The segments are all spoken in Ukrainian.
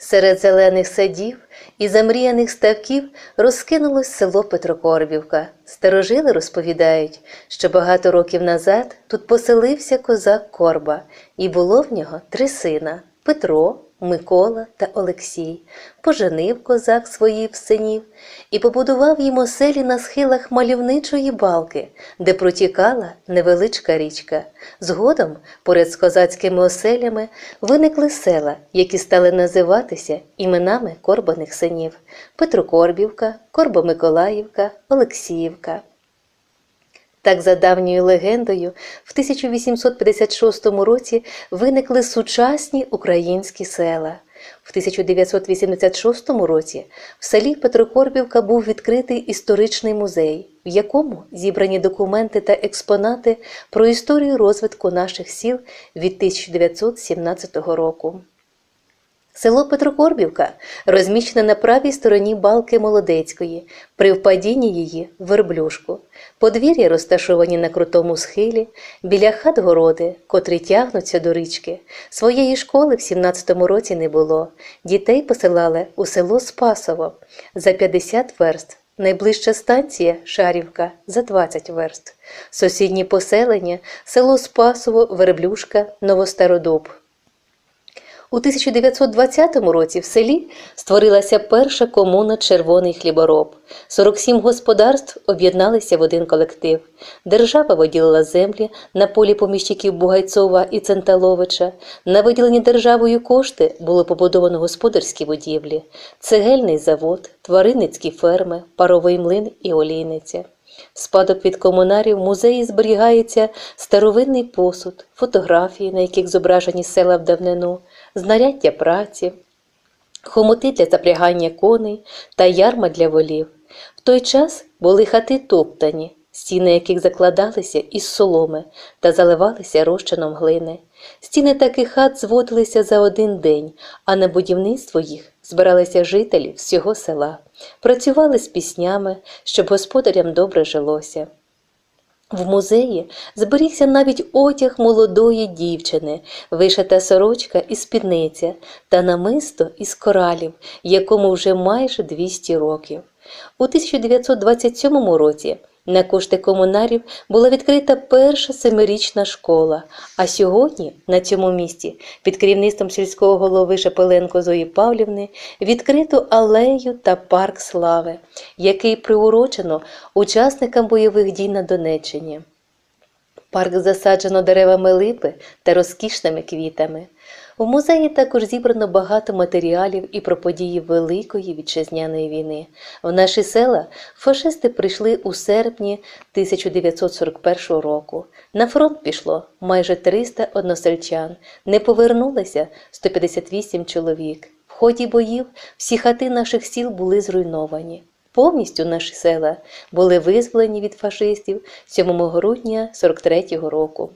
Серед зелених садів і замріяних ставків розкинулось село Петрокорбівка. Старожили розповідають, що багато років назад тут поселився козак Корба, і було в нього три сина Петро, Микола та Олексій. Поженив козак своїх синів і побудував їм оселі на схилах мальовничої балки, де протікала невеличка річка. Згодом, поряд з козацькими оселями, виникли села, які стали називатися іменами корбаних синів Петрокорбівка, Корбо-Миколаївка, Олексіївка. Так, за давньою легендою, в 1856 році виникли сучасні українські села. В 1986 році в селі Петрокорбівка був відкритий історичний музей, в якому зібрані документи та експонати про історію розвитку наших сіл від 1917 року. Село Петрокорбівка розміщене на правій стороні балки Молодецької, при впадінні її верблюшку. Подвір'я розташовані на крутому схилі, біля хат городи, котрі тягнуться до річки. Своєї школи в 17-му році не було. Дітей посилали у село Спасово за 50 верст. Найближча станція Шарівка за 20 верст. Сусідні поселення село Спасово, Верблюшка, Новостародуб. У 1920 році в селі створилася перша комуна Червоний хлібороб. 47 господарств об'єдналися в один колектив. Держава виділила землі на полі поміщиків Бугайцова і Центаловича. На виділені державою кошти було побудовано господарські будівлі, цегельний завод, тваринницькі ферми, паровий млин і олійниця. Спадок від комунарів в музеї зберігається старовинний посуд, фотографії, на яких зображені села в давнину, знаряддя праці, хомути для запрягання коней та ярма для волів. В той час були хати топтані, стіни яких закладалися із соломи та заливалися розчином глини. Стіни таких хат зводилися за один день, а на будівництво їх збиралися жителі всього села, працювали з піснями, щоб господарям добре жилося. В музеї зберігся навіть одяг молодої дівчини, вишита сорочка і спідниця та намисто із коралів, якому вже майже 200 років. У 1927 році на кошти комунарів була відкрита перша семирічна школа, а сьогодні на цьому місці під керівництвом сільського голови Шепеленко Зої Павлівни відкрито алею та парк слави, який приурочено учасникам бойових дій на Донеччині. Парк засаджено деревами липи та розкішними квітами. У музеї також зібрано багато матеріалів і про події Великої вітчизняної війни. В наші села фашисти прийшли у серпні 1941 року. На фронт пішло майже 300 односельчан, не повернулося 158 чоловік. В ході боїв всі хати наших сіл були зруйновані. Повністю наші села були визволені від фашистів 7 грудня 43-го року.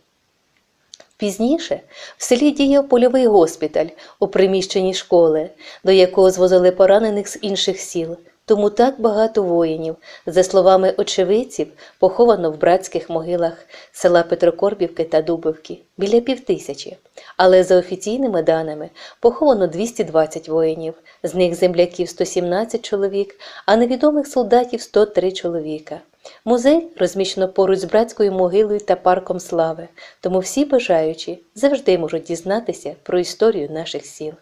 Пізніше в селі діяв польовий госпіталь у приміщенні школи, до якого звозили поранених з інших сіл. Тому так багато воїнів, за словами очевидців, поховано в братських могилах села Петрокорбівки та Дубовки біля півтисячі. Але за офіційними даними поховано 220 воїнів, з них земляків 117 чоловік, а невідомих солдатів 103 чоловіка. Музей розміщено поруч з братською могилою та парком слави, тому всі бажаючі завжди можуть дізнатися про історію наших сіл.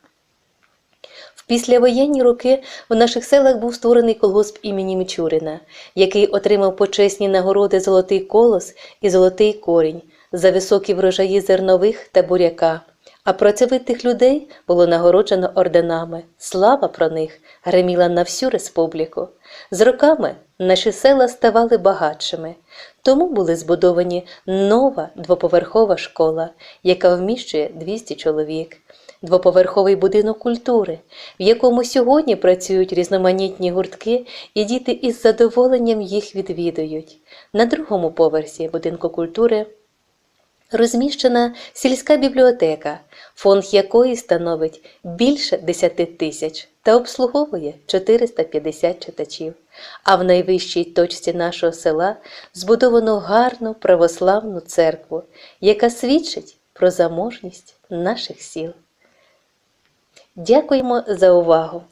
В післявоєнні роки в наших селах був створений колгосп імені Мічурина, який отримав почесні нагороди Золотий колос і Золотий корінь за високі врожаї зернових та буряка. А працьовитих людей було нагороджено орденами. Слава про них греміла на всю республіку. З роками наші села ставали багатшими, тому були збудовані нова двоповерхова школа, яка вміщує 200 чоловік, двоповерховий будинок культури, в якому сьогодні працюють різноманітні гуртки, і діти із задоволенням їх відвідують. На другому поверсі будинку культури розміщена сільська бібліотека, фонд якої становить більше 10 тисяч та обслуговує 450 читачів. А в найвищій точці нашого села збудовано гарну православну церкву, яка свідчить про заможність наших сіл. Дякуємо за увагу!